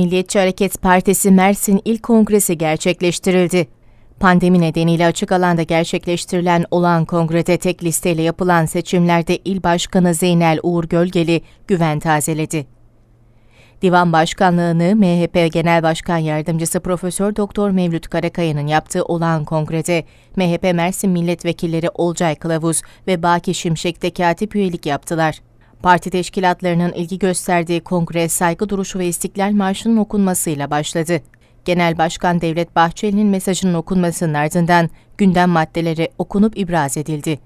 Milliyetçi Hareket Partisi Mersin İl Kongresi gerçekleştirildi. Pandemi nedeniyle açık alanda gerçekleştirilen olan kongrede tek listeyle yapılan seçimlerde İl Başkanı Zeynel Uğur Gölgeli güven tazeledi. Divan Başkanlığını MHP Genel Başkan Yardımcısı Profesör Doktor Mevlüt Karakaya'nın yaptığı olağan kongrede MHP Mersin Milletvekilleri Olcay Kılavuz ve Baki Şimşek de katip üyelik yaptılar. Parti teşkilatlarının ilgi gösterdiği kongre saygı duruşu ve İstiklal Marşı'nın okunmasıyla başladı. Genel Başkan Devlet Bahçeli'nin mesajının okunmasının ardından gündem maddeleri okunup ibraz edildi.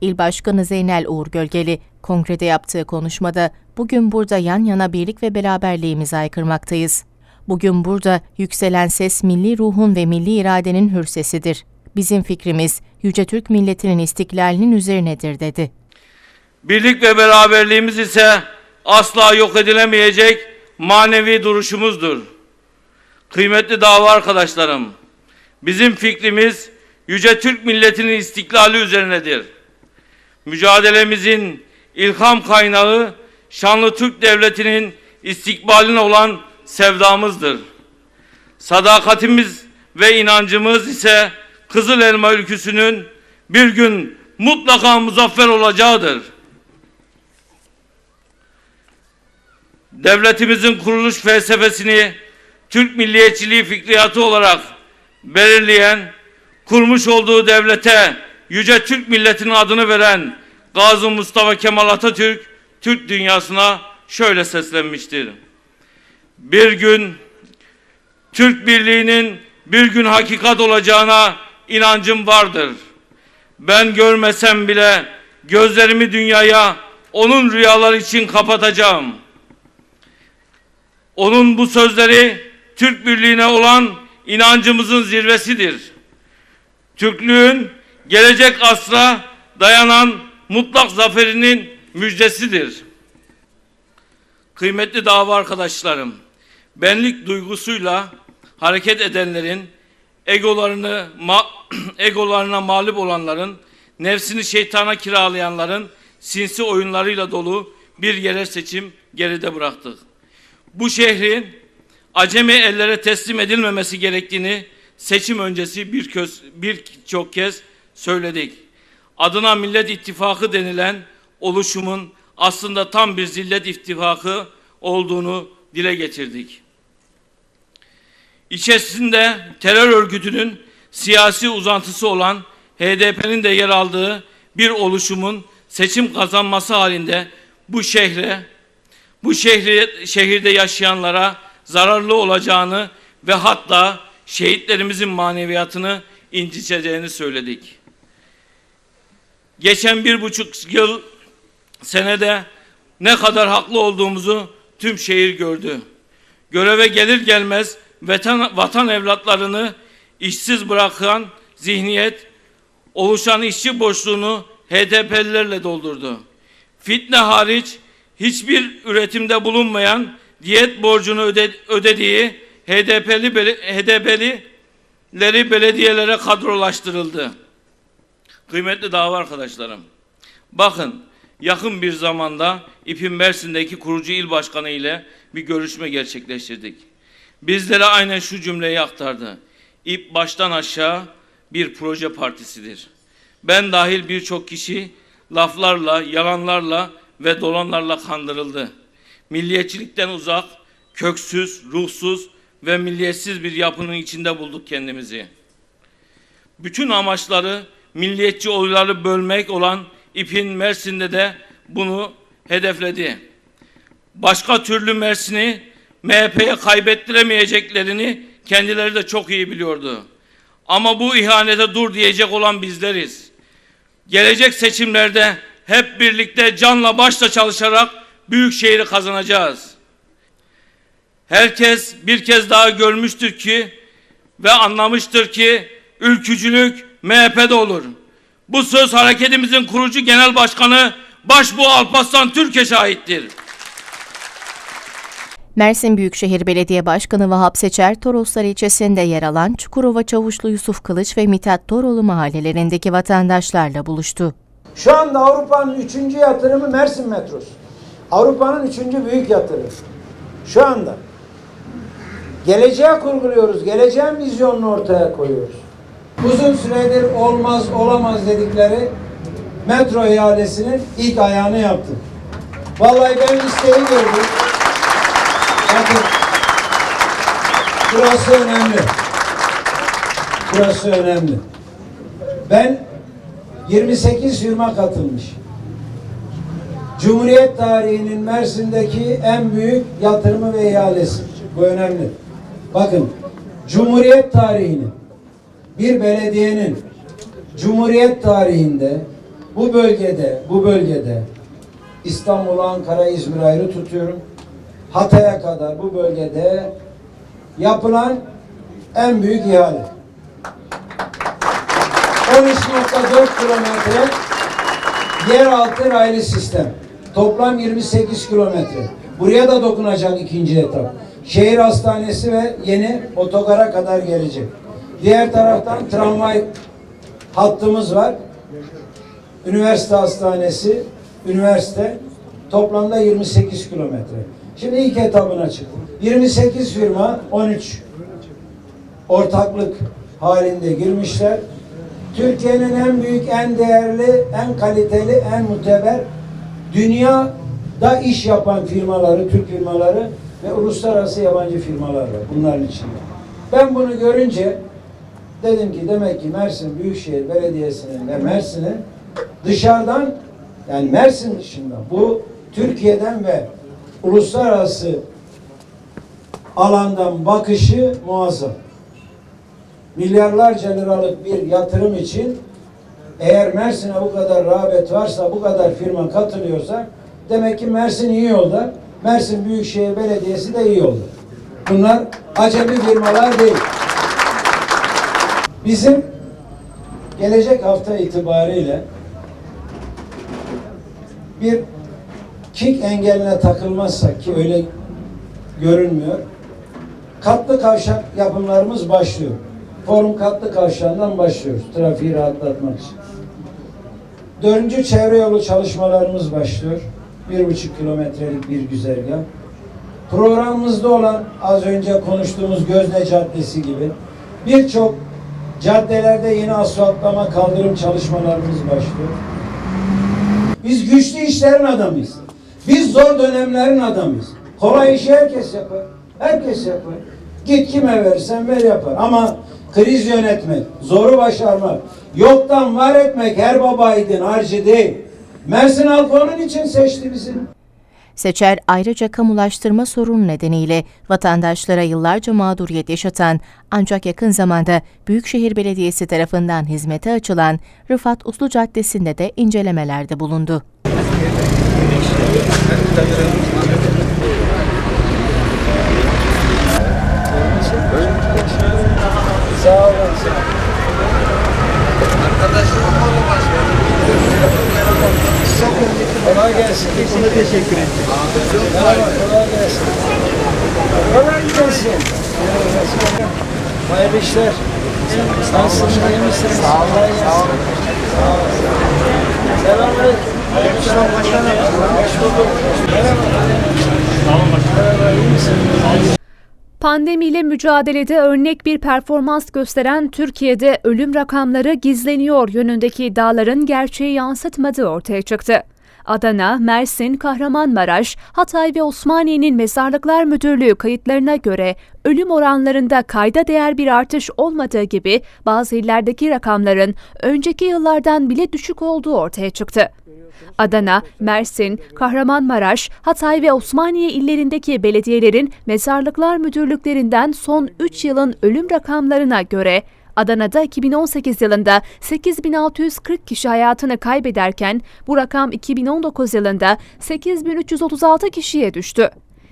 İl Başkanı Zeynel Uğur Gölgeli, kongrede yaptığı konuşmada bugün burada yan yana birlik ve beraberliğimizi aykırmaktayız. Bugün burada yükselen ses milli ruhun ve milli iradenin hür sesidir. Bizim fikrimiz Yüce Türk milletinin istiklalinin üzerinedir dedi. Birlik ve beraberliğimiz ise asla yok edilemeyecek manevi duruşumuzdur. Kıymetli dava arkadaşlarım, bizim fikrimiz Yüce Türk milletinin istiklali üzerinedir. Mücadelemizin ilham kaynağı şanlı Türk devletinin istikbaline olan sevdamızdır. Sadakatimiz ve inancımız ise Kızıl Elma ülküsünün bir gün mutlaka muzaffer olacağıdır. Devletimizin kuruluş felsefesini Türk milliyetçiliği fikriyatı olarak belirleyen, kurmuş olduğu devlete Yüce Türk milletinin adını veren Gazi Mustafa Kemal Atatürk, Türk dünyasına şöyle seslenmiştir. Bir gün Türk birliğinin bir gün hakikat olacağına inancım vardır. Ben görmesem bile gözlerimi dünyaya onun rüyalar için kapatacağım. Onun bu sözleri Türk birliğine olan inancımızın zirvesidir. Türklüğün gelecek asra dayanan mutlak zaferinin müjdesidir. Kıymetli dava arkadaşlarım, benlik duygusuyla hareket edenlerin, egolarını ma egolarına mağlup olanların, nefsini şeytana kiralayanların sinsi oyunlarıyla dolu bir yerel seçim geride bıraktık. Bu şehrin acemi ellere teslim edilmemesi gerektiğini seçim öncesi bir köz, birçok kez söyledik. Adına Millet İttifakı denilen oluşumun aslında tam bir zillet ittifakı olduğunu dile getirdik. İçerisinde terör örgütünün siyasi uzantısı olan HDP'nin de yer aldığı bir oluşumun seçim kazanması halinde bu şehre, bu şehri, şehirde yaşayanlara zararlı olacağını ve hatta şehitlerimizin maneviyatını inciteceğini söyledik. Geçen bir buçuk yıl senede ne kadar haklı olduğumuzu tüm şehir gördü. Göreve gelir gelmez vatan, vatan evlatlarını işsiz bırakan zihniyet oluşan işçi boşluğunu HDP'lilerle doldurdu. Fitne hariç hiçbir üretimde bulunmayan diyet borcunu öde, ödediği HDP'li HDP'lileri belediyelere kadrolaştırıldı. Kıymetli dava arkadaşlarım. Bakın yakın bir zamanda İPİM Mersin'deki kurucu il başkanı ile bir görüşme gerçekleştirdik. Bizlere aynen şu cümleyi aktardı. İP baştan aşağı bir proje partisidir. Ben dahil birçok kişi laflarla, yalanlarla ve dolanlarla kandırıldı. Milliyetçilikten uzak, köksüz, ruhsuz ve milliyetsiz bir yapının içinde bulduk kendimizi. Bütün amaçları milliyetçi oyları bölmek olan İP'in Mersin'de de bunu hedefledi. Başka türlü Mersin'i MHP'ye kaybettiremeyeceklerini kendileri de çok iyi biliyordu. Ama bu ihanete dur diyecek olan bizleriz. Gelecek seçimlerde hep birlikte canla başla çalışarak büyük şehri kazanacağız. Herkes bir kez daha görmüştür ki ve anlamıştır ki ülkücülük MHP'de olur. Bu söz hareketimizin kurucu genel başkanı Başbuğ Alparslan Türkiye şahittir. Mersin Büyükşehir Belediye Başkanı Vahap Seçer, Toroslar ilçesinde yer alan Çukurova Çavuşlu Yusuf Kılıç ve Mithat Toroğlu mahallelerindeki vatandaşlarla buluştu. Şu anda Avrupa'nın üçüncü yatırımı Mersin metrosu. Avrupa'nın üçüncü büyük yatırımı. Şu anda. Geleceğe kurguluyoruz. Geleceğin vizyonunu ortaya koyuyoruz. Uzun süredir olmaz olamaz dedikleri metro ihalesinin ilk ayağını yaptık. Vallahi ben listeyi gördüm. Bakın. Burası önemli. Burası önemli. Ben 28 firma katılmış. Cumhuriyet tarihinin Mersin'deki en büyük yatırımı ve ihalesi. Bu önemli. Bakın, Cumhuriyet tarihinin bir belediyenin Cumhuriyet tarihinde bu bölgede, bu bölgede İstanbul, Ankara, İzmir ayrı tutuyorum. Hatay'a kadar bu bölgede yapılan en büyük ihale. 13.4 kilometre yeraltı raylı sistem. Toplam 28 kilometre. Buraya da dokunacak ikinci etap. Şehir hastanesi ve yeni otogara kadar gelecek. Diğer taraftan tramvay hattımız var. Üniversite hastanesi, üniversite toplamda 28 kilometre. Şimdi ilk etabına çıktı. 28 firma, 13 ortaklık halinde girmişler. Türkiye'nin en büyük, en değerli, en kaliteli, en muteber dünyada iş yapan firmaları, Türk firmaları ve uluslararası yabancı firmalar var bunların içinde. Ben bunu görünce dedim ki demek ki Mersin Büyükşehir Belediyesi'nin ve Mersin'in dışarıdan yani Mersin dışında bu Türkiye'den ve uluslararası alandan bakışı muazzam milyarlarca liralık bir yatırım için eğer Mersin'e bu kadar rağbet varsa, bu kadar firma katılıyorsa demek ki Mersin iyi yolda. Mersin Büyükşehir Belediyesi de iyi yolda. Bunlar acemi firmalar değil. Bizim gelecek hafta itibariyle bir kick engeline takılmazsak ki öyle görünmüyor. Katlı kavşak yapımlarımız başlıyor. Forum katlı kavşağından başlıyoruz. Trafiği rahatlatmak için. Dördüncü çevre yolu çalışmalarımız başlıyor. Bir buçuk kilometrelik bir güzergah. Programımızda olan az önce konuştuğumuz Gözne Caddesi gibi birçok caddelerde yeni asfaltlama kaldırım çalışmalarımız başlıyor. Biz güçlü işlerin adamıyız. Biz zor dönemlerin adamıyız. Kolay işi herkes yapar. Herkes yapar. Git kime verirsen ver yapar. Ama kriz yönetmek, zoru başarmak, yoktan var etmek her babaydın harcı değil. Mersin halkı onun için seçti bizi. Seçer ayrıca kamulaştırma sorunu nedeniyle vatandaşlara yıllarca mağduriyet yaşatan ancak yakın zamanda Büyükşehir Belediyesi tarafından hizmete açılan Rıfat Uslu Caddesi'nde de incelemelerde bulundu. Gelsin. Buna teşekkür. Merhaba, kolay gelsin. Kolay gelsin. Hayırlı işler. Nasılsınız, iyi? Sağ olun. Sağ olun. Selamünaleyküm. Merhaba. Sağ olun? Pandemiyle mücadelede örnek bir performans gösteren Türkiye'de ölüm rakamları gizleniyor yönündeki iddiaların gerçeği yansıtmadığı ortaya çıktı. Adana, Mersin, Kahramanmaraş, Hatay ve Osmaniye'nin Mezarlıklar Müdürlüğü kayıtlarına göre ölüm oranlarında kayda değer bir artış olmadığı gibi bazı illerdeki rakamların önceki yıllardan bile düşük olduğu ortaya çıktı. Adana, Mersin, Kahramanmaraş, Hatay ve Osmaniye illerindeki belediyelerin mezarlıklar müdürlüklerinden son 3 yılın ölüm rakamlarına göre Adana'da 2018 yılında 8640 kişi hayatını kaybederken bu rakam 2019 yılında 8336 kişiye düştü.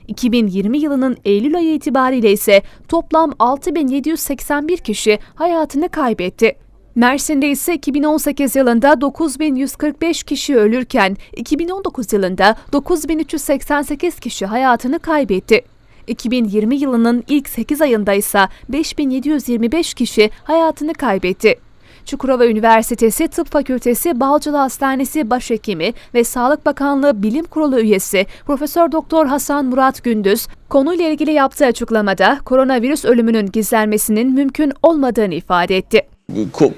2020 yılının Eylül ayı itibariyle ise toplam 6781 kişi hayatını kaybetti. Mersin'de ise 2018 yılında 9145 kişi ölürken 2019 yılında 9388 kişi hayatını kaybetti. 2020 yılının ilk 8 ayında ise 5725 kişi hayatını kaybetti. Çukurova Üniversitesi Tıp Fakültesi Balcılı Hastanesi Başhekimi ve Sağlık Bakanlığı Bilim Kurulu üyesi Profesör Doktor Hasan Murat Gündüz konuyla ilgili yaptığı açıklamada koronavirüs ölümünün gizlenmesinin mümkün olmadığını ifade etti.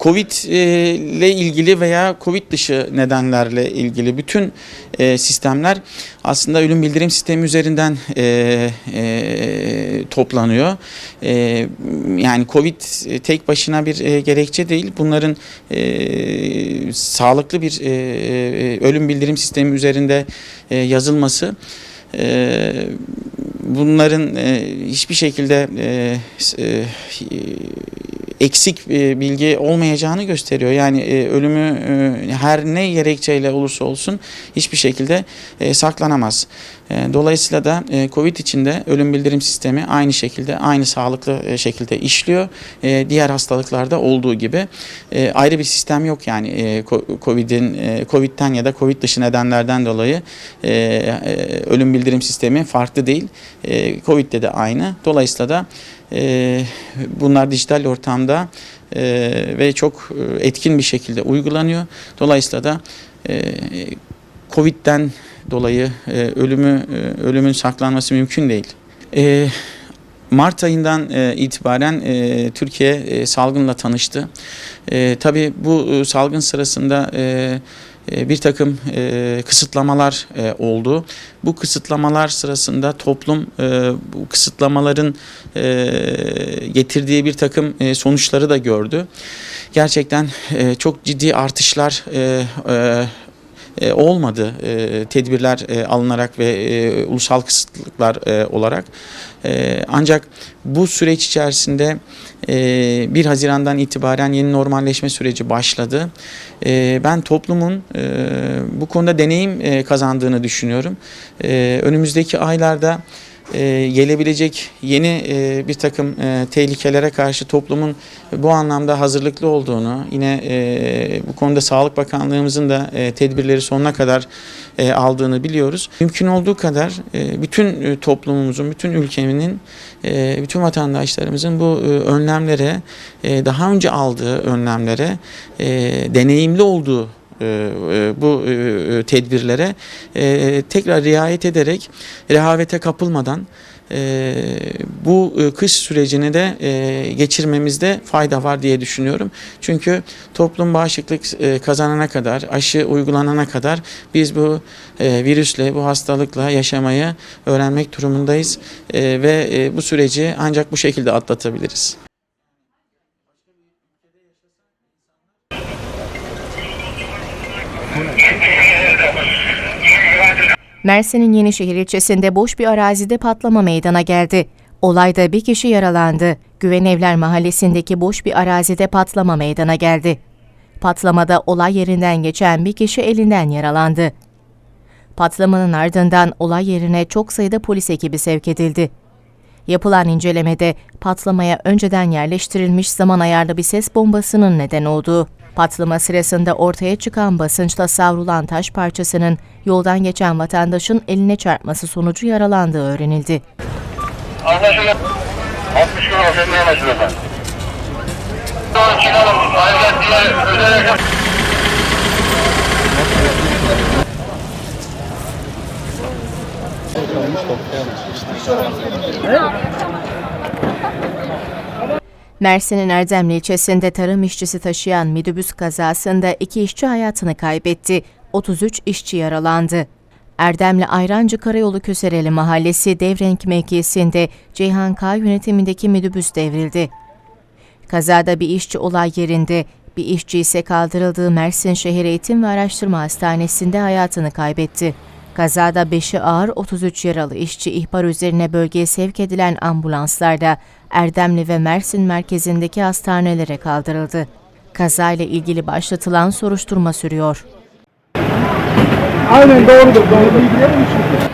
Covid e, ile ilgili veya Covid dışı nedenlerle ilgili bütün e, sistemler aslında ölüm bildirim sistemi üzerinden e, e, toplanıyor. E, yani Covid e, tek başına bir e, gerekçe değil. Bunların e, sağlıklı bir e, e, ölüm bildirim sistemi üzerinde e, yazılması e, bunların e, hiçbir şekilde e, e, eksik e, bilgi olmayacağını gösteriyor. Yani e, ölümü e, her ne gerekçeyle olursa olsun hiçbir şekilde saklanamaz. E, Dolayısıyla da e, Covid içinde ölüm bildirim sistemi aynı şekilde, aynı sağlıklı e, şekilde işliyor. E, Diğer hastalıklarda olduğu gibi ayrı bir sistem yok yani Covid'in Covid'den ya da Covid dışı nedenlerden dolayı ölüm bildirim sistemi farklı değil. Covid'de de aynı. Dolayısıyla da bunlar dijital ortamda ve çok etkin bir şekilde uygulanıyor. Dolayısıyla da Covid'den dolayı e, ölümü e, ölümün saklanması mümkün değil. E, Mart ayından e, itibaren e, Türkiye e, salgınla tanıştı. E, tabii bu e, salgın sırasında e, e, bir takım e, kısıtlamalar e, oldu. Bu kısıtlamalar sırasında toplum bu kısıtlamaların getirdiği bir takım sonuçları da gördü. Gerçekten çok ciddi artışlar e, olmadı e, tedbirler e, alınarak ve e, ulusal kısıtlıklar e, olarak. E, ancak bu süreç içerisinde e, 1 Haziran'dan itibaren yeni normalleşme süreci başladı. E, ben toplumun e, bu konuda deneyim e, kazandığını düşünüyorum. E, önümüzdeki aylarda e, gelebilecek yeni e, bir takım e, tehlikelere karşı toplumun bu anlamda hazırlıklı olduğunu, yine e, bu konuda Sağlık Bakanlığımızın da e, tedbirleri sonuna kadar e, aldığını biliyoruz. Mümkün olduğu kadar e, bütün e, toplumumuzun, bütün ülkenin, e, bütün vatandaşlarımızın bu e, önlemlere, e, daha önce aldığı önlemlere e, deneyimli olduğu bu e, tedbirlere e, tekrar riayet ederek rehavete kapılmadan e, bu e, kış sürecini de e, geçirmemizde fayda var diye düşünüyorum. Çünkü toplum bağışıklık e, kazanana kadar, aşı uygulanana kadar biz bu e, virüsle, bu hastalıkla yaşamayı öğrenmek durumundayız E, ve e, bu süreci ancak bu şekilde atlatabiliriz. Mersin'in Yenişehir ilçesinde boş bir arazide patlama meydana geldi. Olayda bir kişi yaralandı. Güvenevler mahallesindeki boş bir arazide patlama meydana geldi. Patlamada olay yerinden geçen bir kişi elinden yaralandı. Patlamanın ardından olay yerine çok sayıda polis ekibi sevk edildi. Yapılan incelemede patlamaya önceden yerleştirilmiş zaman ayarlı bir ses bombasının neden olduğu, patlama sırasında ortaya çıkan basınçla savrulan taş parçasının yoldan geçen vatandaşın eline çarpması sonucu yaralandığı öğrenildi. Anlaşıldı. 60 kilo senin anlaşıldı. Doğru çıkalım. Ayrıca diğer özel yaşam Mersin'in Erdemli ilçesinde tarım işçisi taşıyan midibüs kazasında iki işçi hayatını kaybetti, 33 işçi yaralandı. Erdemli Ayrancı Karayolu Kösereli Mahallesi Devrenk mevkisinde Ceyhan K yönetimindeki midibüs devrildi. Kazada bir işçi olay yerinde, bir işçi ise kaldırıldığı Mersin Şehir Eğitim ve Araştırma Hastanesi'nde hayatını kaybetti. Kazada 5'i ağır 33 yaralı işçi ihbar üzerine bölgeye sevk edilen ambulanslarda Erdemli ve Mersin merkezindeki hastanelere kaldırıldı. Kazayla ilgili başlatılan soruşturma sürüyor. Aynen doğrudur. Doğru bilgiler mi şimdi?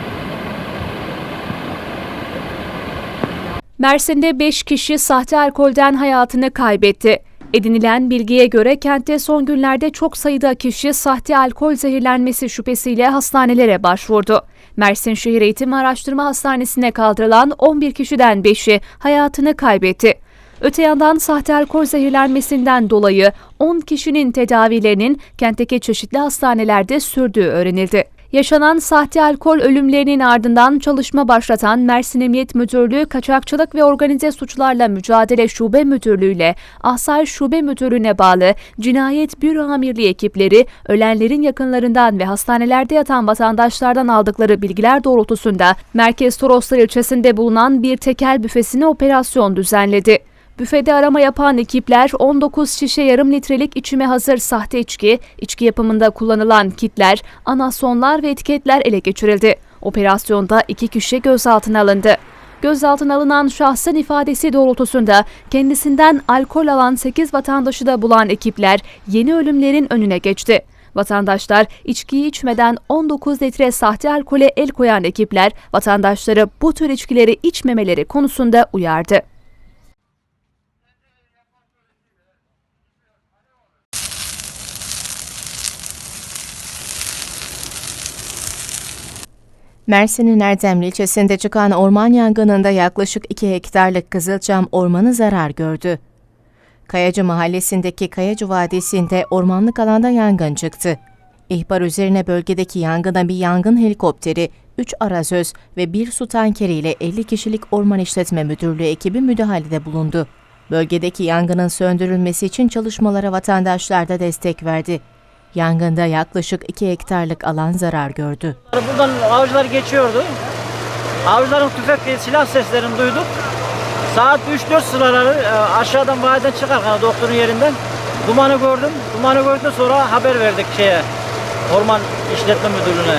Mersin'de 5 kişi sahte alkolden hayatını kaybetti. Edinilen bilgiye göre kentte son günlerde çok sayıda kişi sahte alkol zehirlenmesi şüphesiyle hastanelere başvurdu. Mersin Şehir Eğitim Araştırma Hastanesi'ne kaldırılan 11 kişiden 5'i hayatını kaybetti. Öte yandan sahte alkol zehirlenmesinden dolayı 10 kişinin tedavilerinin kentteki çeşitli hastanelerde sürdüğü öğrenildi. Yaşanan sahte alkol ölümlerinin ardından çalışma başlatan Mersin Emniyet Müdürlüğü Kaçakçılık ve Organize Suçlarla Mücadele Şube Müdürlüğü ile Asayiş Şube Müdürlüğü'ne bağlı Cinayet Büro Amirliği ekipleri ölenlerin yakınlarından ve hastanelerde yatan vatandaşlardan aldıkları bilgiler doğrultusunda Merkez Toroslar ilçesinde bulunan bir tekel büfesine operasyon düzenledi. Büfede arama yapan ekipler 19 şişe yarım litrelik içime hazır sahte içki, içki yapımında kullanılan kitler, anasonlar ve etiketler ele geçirildi. Operasyonda iki kişi gözaltına alındı. Gözaltına alınan şahsın ifadesi doğrultusunda kendisinden alkol alan 8 vatandaşı da bulan ekipler yeni ölümlerin önüne geçti. Vatandaşlar içkiyi içmeden 19 litre sahte alkole el koyan ekipler vatandaşları bu tür içkileri içmemeleri konusunda uyardı. Mersin'in Erdemli ilçesinde çıkan orman yangınında yaklaşık 2 hektarlık Kızılcam ormanı zarar gördü. Kayacı mahallesindeki Kayacı Vadisi'nde ormanlık alanda yangın çıktı. İhbar üzerine bölgedeki yangına bir yangın helikopteri, 3 arazöz ve bir su tankeriyle 50 kişilik Orman İşletme Müdürlüğü ekibi müdahalede bulundu. Bölgedeki yangının söndürülmesi için çalışmalara vatandaşlar da destek verdi. Yangında yaklaşık 2 hektarlık alan zarar gördü. Buradan avcılar geçiyordu. Avcıların tüfek ve silah seslerini duyduk. Saat 3-4 sıraları e, aşağıdan vadiden çıkarken doktorun yerinden dumanı gördüm. Dumanı gördükten sonra haber verdik şeye Orman İşletme Müdürlüğü'ne.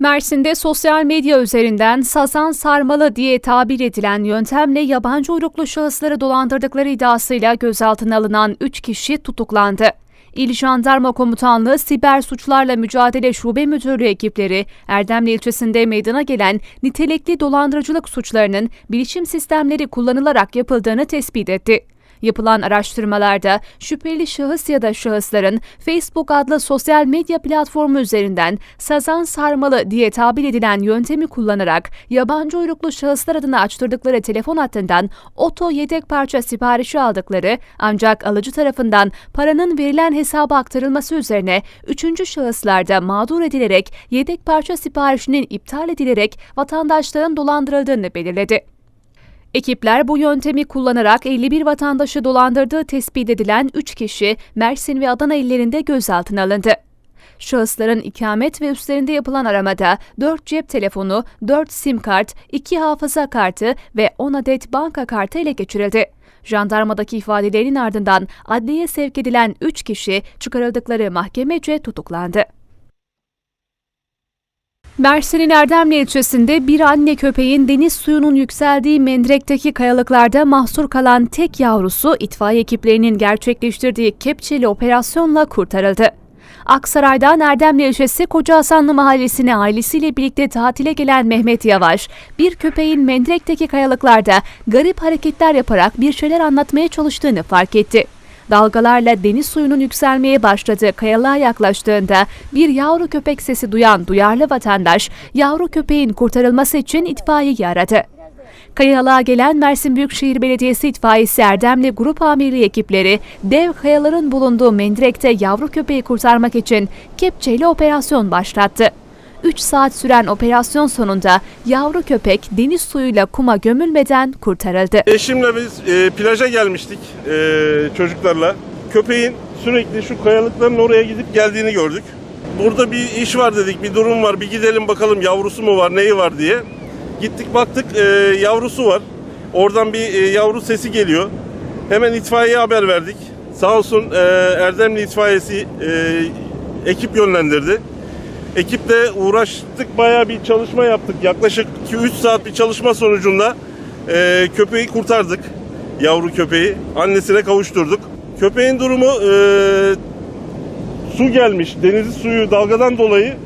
Mersin'de sosyal medya üzerinden sazan sarmalı diye tabir edilen yöntemle yabancı uyruklu şahısları dolandırdıkları iddiasıyla gözaltına alınan 3 kişi tutuklandı. İl Jandarma Komutanlığı Siber Suçlarla Mücadele Şube Müdürlüğü ekipleri Erdemli ilçesinde meydana gelen nitelikli dolandırıcılık suçlarının bilişim sistemleri kullanılarak yapıldığını tespit etti. Yapılan araştırmalarda şüpheli şahıs ya da şahısların Facebook adlı sosyal medya platformu üzerinden sazan sarmalı diye tabir edilen yöntemi kullanarak yabancı uyruklu şahıslar adına açtırdıkları telefon hattından oto yedek parça siparişi aldıkları ancak alıcı tarafından paranın verilen hesaba aktarılması üzerine üçüncü şahıslarda mağdur edilerek yedek parça siparişinin iptal edilerek vatandaşların dolandırıldığını belirledi. Ekipler bu yöntemi kullanarak 51 vatandaşı dolandırdığı tespit edilen 3 kişi Mersin ve Adana illerinde gözaltına alındı. Şahısların ikamet ve üstlerinde yapılan aramada 4 cep telefonu, 4 sim kart, 2 hafıza kartı ve 10 adet banka kartı ele geçirildi. Jandarmadaki ifadelerinin ardından adliyeye sevk edilen 3 kişi çıkarıldıkları mahkemece tutuklandı. Mersin'in Erdemli ilçesinde bir anne köpeğin deniz suyunun yükseldiği Mendrek'teki kayalıklarda mahsur kalan tek yavrusu itfaiye ekiplerinin gerçekleştirdiği kepçeli operasyonla kurtarıldı. Aksaray'dan Erdemli ilçesi Koca Hasanlı mahallesine ailesiyle birlikte tatile gelen Mehmet Yavaş, bir köpeğin Mendrek'teki kayalıklarda garip hareketler yaparak bir şeyler anlatmaya çalıştığını fark etti. Dalgalarla deniz suyunun yükselmeye başladığı kayalığa yaklaştığında bir yavru köpek sesi duyan duyarlı vatandaş yavru köpeğin kurtarılması için itfaiyeyi aradı. Kayalığa gelen Mersin Büyükşehir Belediyesi itfaiyesi Erdemli Grup Amirliği ekipleri dev kayaların bulunduğu Mendirek'te yavru köpeği kurtarmak için kepçeyle operasyon başlattı. 3 saat süren operasyon sonunda yavru köpek deniz suyuyla kuma gömülmeden kurtarıldı. Eşimle biz e, plaja gelmiştik e, çocuklarla. Köpeğin sürekli şu kayalıkların oraya gidip geldiğini gördük. Burada bir iş var dedik, bir durum var, bir gidelim bakalım yavrusu mu var, neyi var diye. Gittik baktık e, yavrusu var. Oradan bir e, yavru sesi geliyor. Hemen itfaiyeye haber verdik. Sağ olsun e, Erdemli itfaiyesi e, ekip yönlendirdi. Ekiple uğraştık bayağı bir çalışma yaptık. Yaklaşık 2-3 saat bir çalışma sonucunda e, köpeği kurtardık. Yavru köpeği. Annesine kavuşturduk. Köpeğin durumu e, su gelmiş. Deniz suyu dalgadan dolayı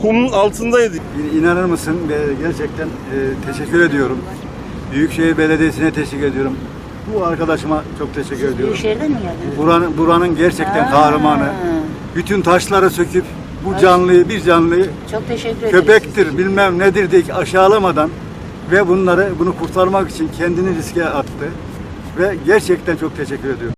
kumun altındaydık. İnanır mısın gerçekten e, teşekkür ediyorum. Büyükşehir Belediyesi'ne teşekkür ediyorum. Bu arkadaşıma çok teşekkür ediyorum. Büyükşehir'den mi geldin? Buranın, buranın gerçekten kahramanı. Bütün taşları söküp bu canlıyı, bir canlıyı Çok teşekkür ederiz. köpektir bilmem nedir diye aşağılamadan ve bunları bunu kurtarmak için kendini riske attı. Ve gerçekten çok teşekkür ediyorum.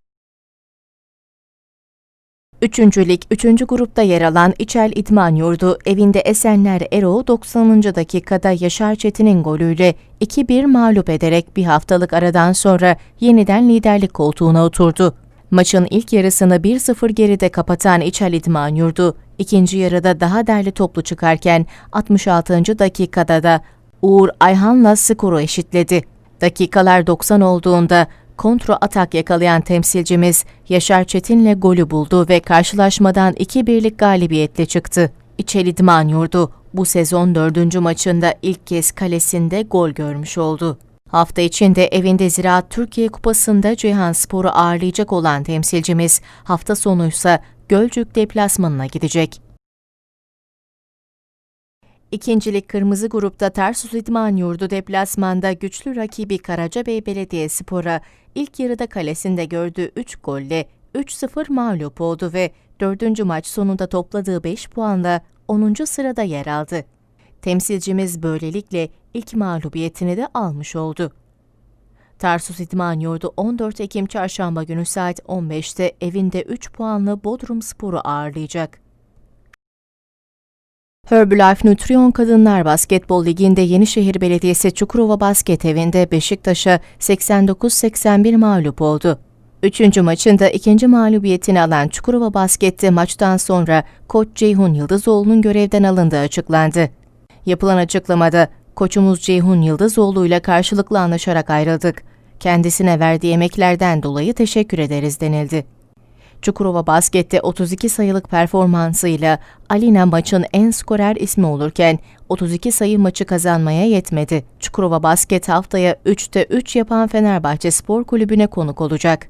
Üçüncülük 3. grupta yer alan İçel İdman Yurdu evinde Esenler Ero 90. dakikada Yaşar Çetin'in golüyle 2-1 mağlup ederek bir haftalık aradan sonra yeniden liderlik koltuğuna oturdu. Maçın ilk yarısını 1-0 geride kapatan İçel İdman Yurdu, ikinci yarıda daha derli toplu çıkarken 66. dakikada da Uğur Ayhan'la skoru eşitledi. Dakikalar 90 olduğunda kontro atak yakalayan temsilcimiz Yaşar Çetin'le golü buldu ve karşılaşmadan 2-1'lik galibiyetle çıktı. İçeli İdman Yurdu bu sezon dördüncü maçında ilk kez kalesinde gol görmüş oldu. Hafta içinde evinde Ziraat Türkiye Kupası'nda Ceyhan Spor'u ağırlayacak olan temsilcimiz hafta sonuysa Gölcük deplasmanına gidecek. İkincilik Kırmızı Grupta Tarsus İdman Yurdu deplasmanda güçlü rakibi Karacabey Belediyespor'a ilk yarıda kalesinde gördüğü 3 golle 3-0 mağlup oldu ve 4. maç sonunda topladığı 5 puanla 10. sırada yer aldı. Temsilcimiz böylelikle ilk mağlubiyetini de almış oldu. Tarsus İdman Yurdu 14 Ekim Çarşamba günü saat 15'te evinde 3 puanlı Bodrum Spor'u ağırlayacak. Herbalife Nutrion Kadınlar Basketbol Ligi'nde Yenişehir Belediyesi Çukurova Basket evinde Beşiktaş'a 89-81 mağlup oldu. Üçüncü maçında ikinci mağlubiyetini alan Çukurova Basket'te maçtan sonra koç Ceyhun Yıldızoğlu'nun görevden alındığı açıklandı. Yapılan açıklamada koçumuz Ceyhun Yıldızoğlu ile karşılıklı anlaşarak ayrıldık. Kendisine verdiği emeklerden dolayı teşekkür ederiz denildi. Çukurova Basket'te 32 sayılık performansıyla Alina maçın en skorer ismi olurken 32 sayı maçı kazanmaya yetmedi. Çukurova Basket haftaya 3'te 3 yapan Fenerbahçe Spor Kulübü'ne konuk olacak.